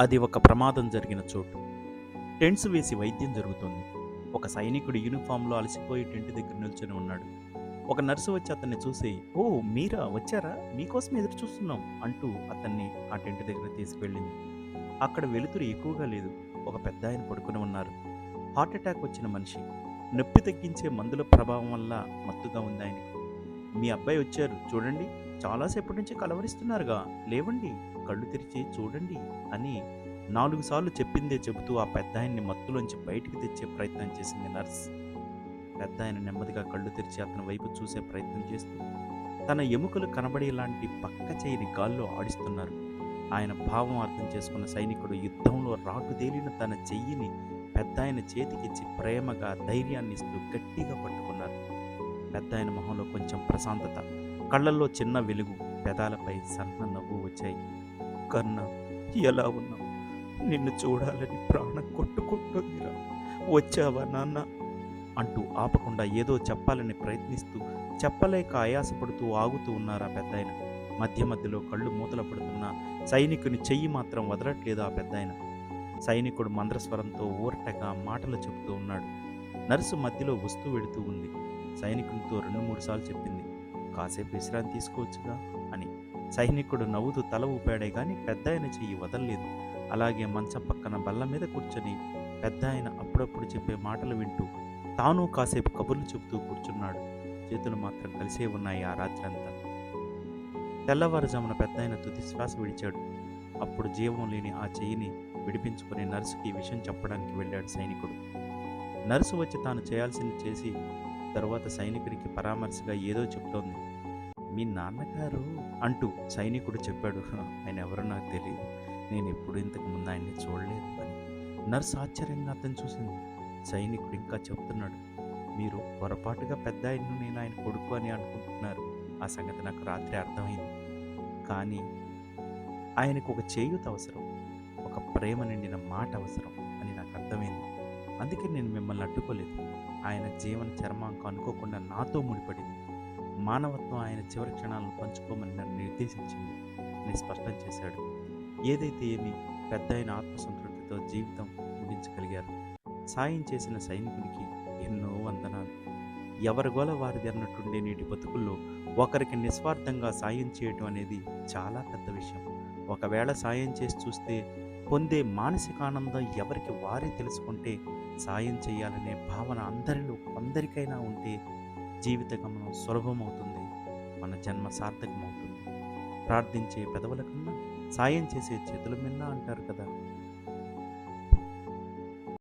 అది ఒక ప్రమాదం జరిగిన చోటు. టెంట్స్ వేసి వైద్యం జరుగుతోంది. ఒక సైనికుడు యూనిఫామ్లో అలసిపోయి టెంట్ దగ్గర నిల్చొని ఉన్నాడు. ఒక నర్సు వచ్చి అతన్ని చూసి ఓ మీరా? వచ్చారా? మీకోసం ఎదురు చూస్తున్నాం అంటూ అతన్ని ఆ టెంట్ దగ్గర తీసుకువెళ్ళింది అక్కడ వెలుతురు ఎక్కువగా లేదు. ఒక పెద్ద ఆయన పడుకుని ఉన్నారు. హార్ట్ అటాక్ వచ్చిన మనిషి. నొప్పి తగ్గించే మందుల ప్రభావం వల్ల మత్తుగా ఉంది ఆయనకు. మీ అబ్బాయి వచ్చారు. చూడండి. చాలాసేపటి నుంచి కలవరిస్తున్నారుగా. లేవండి. కళ్ళు తెరిచి చూడండి అని నాలుగు సార్లు చెప్పిందే చెబుతూ ఆ పెద్ద ఆయన్ని మత్తులోంచి బయటికి తెచ్చే ప్రయత్నం చేసింది నర్స్. పెద్ద ఆయన నెమ్మదిగా కళ్ళు తెరిచి అతని వైపు చూసే ప్రయత్నం చేస్తూ తన ఎముకలు కనబడేలాంటి పక్క చేయని గాల్లో ఆడిస్తున్నారు. ఆయన భావం అర్థం చేసుకున్న సైనికుడు యుద్ధంలో రాటు తేలిన తన చెయ్యిని పెద్ద ఆయన చేతికిచ్చి ప్రేమగా ధైర్యాన్ని ఇస్తూ గట్టిగా పట్టుకున్నారు. పెద్ద ఆయన మొహంలో కొంచెం ప్రశాంతత కళ్ళల్లో చిన్న వెలుగు పెదాలపై సన్న నవ్వు వచ్చాయి. కన్నా ఎలా ఉన్నావు? నిన్ను చూడాలని ప్రాణం కొట్టుకుంటుందిరా. వచ్చావా నాన్న? అంటూ ఆపకుండా ఏదో చెప్పాలని ప్రయత్నిస్తూ చెప్పలేక ఆయాసపడుతూ ఆగుతూ ఉన్నారా పెద్దాయన. మధ్య మధ్యలో కళ్ళు మూతల పడుతున్న సైనికుని చెయ్యి మాత్రం వదలట్లేదు ఆ పెద్దాయన. సైనికుడు మంద్రస్వరంతో ఊరటగా మాటలు చెబుతూ ఉన్నాడు. నర్సు మధ్యలో వస్తూ వెడుతూ ఉంది. సైనికునితో రెండు మూడు సార్లు చెప్పింది. కాసేపు విశ్రాంతి తీసుకోవచ్చుగా అని. సైనికుడు నవ్వుతూ తల ఊపాడే గాని పెద్ద ఆయన చెయ్యి వదలలేదు. అలాగే మంచం పక్కన బల్ల మీద కూర్చొని పెద్ద ఆయన అప్పుడప్పుడు చెప్పే మాటలు వింటూ తాను కాసేపు కబుర్లు చెబుతూ కూర్చున్నాడు. చేతులు మాత్రం కలిసే ఉన్నాయి ఆ రాత్రంతా. తెల్లవారుజామున పెద్ద ఆయన తుది శ్వాస విడిచాడు. అప్పుడు జీవం లేని ఆ చెయ్యిని విడిపించుకుని నర్సుకి ఈ విషయం చెప్పడానికి వెళ్ళాడు సైనికుడు. నర్సు వచ్చి తాను చేయాల్సింది చేసి తర్వాత సైనికుడికి పరామర్శగా ఏదో చెప్తోంది. మీ నాన్నగారు అంటూ సైనికుడు చెప్పాడు. ఆయన ఎవరో నాకు తెలియదు నేను ఎప్పుడు ఇంతకు ముందు ఆయన్ని చూడలేదు అని. నర్సు ఆశ్చర్యంగా అతను చూసింది. సైనికుడు ఇంకా చెప్తున్నాడు. మీరు పొరపాటుగా పెద్ద ఆయన్ను నేను ఆయన కొడుకు అని అనుకుంటున్నారు. ఆ సంగతి నాకు రాత్రి అర్థమైంది. కానీ ఆయనకు ఒక చేయూత అవసరం. ఒక ప్రేమ నిండిన మాట అవసరం అని నాకు అర్థమైంది. అందుకే నేను మిమ్మల్ని అడ్డుకోలేదు. ఆయన జీవన చర్మాంకం అనుకోకుండా నాతో ముడిపడింది. మానవత్వం ఆయన చివరి క్షణాలను పంచుకోమని నన్ను నిర్దేశించింది. అని స్పష్టం చేశాడు. ఏదైతే ఏమి పెద్ద అయిన ఆత్మసంతృప్తితో జీవితం ముగించగలిగారు సాయం చేసిన సైనికునికి ఎన్నో వందనాలు. ఎవరి గోల వారిది అన్నట్టుండే నేటి బతుకుల్లో ఒకరికి నిస్వార్థంగా సాయం చేయటం అనేది చాలా పెద్ద విషయం. ఒకవేళ సాయం చేసి చూస్తే పొందే మానసిక ఆనందం ఎవరికి వారే తెలుసుకుంటే సాయం చేయాలనే భావన అందరిలో కొందరికైనా ఉంటే జీవిత గమనం సులభమవుతుంది. మన జన్మ సార్థకమవుతుంది. ప్రార్థించే పెదవుల కన్నా సాయం చేసే చేతుల మిన్న అంటారు కదా.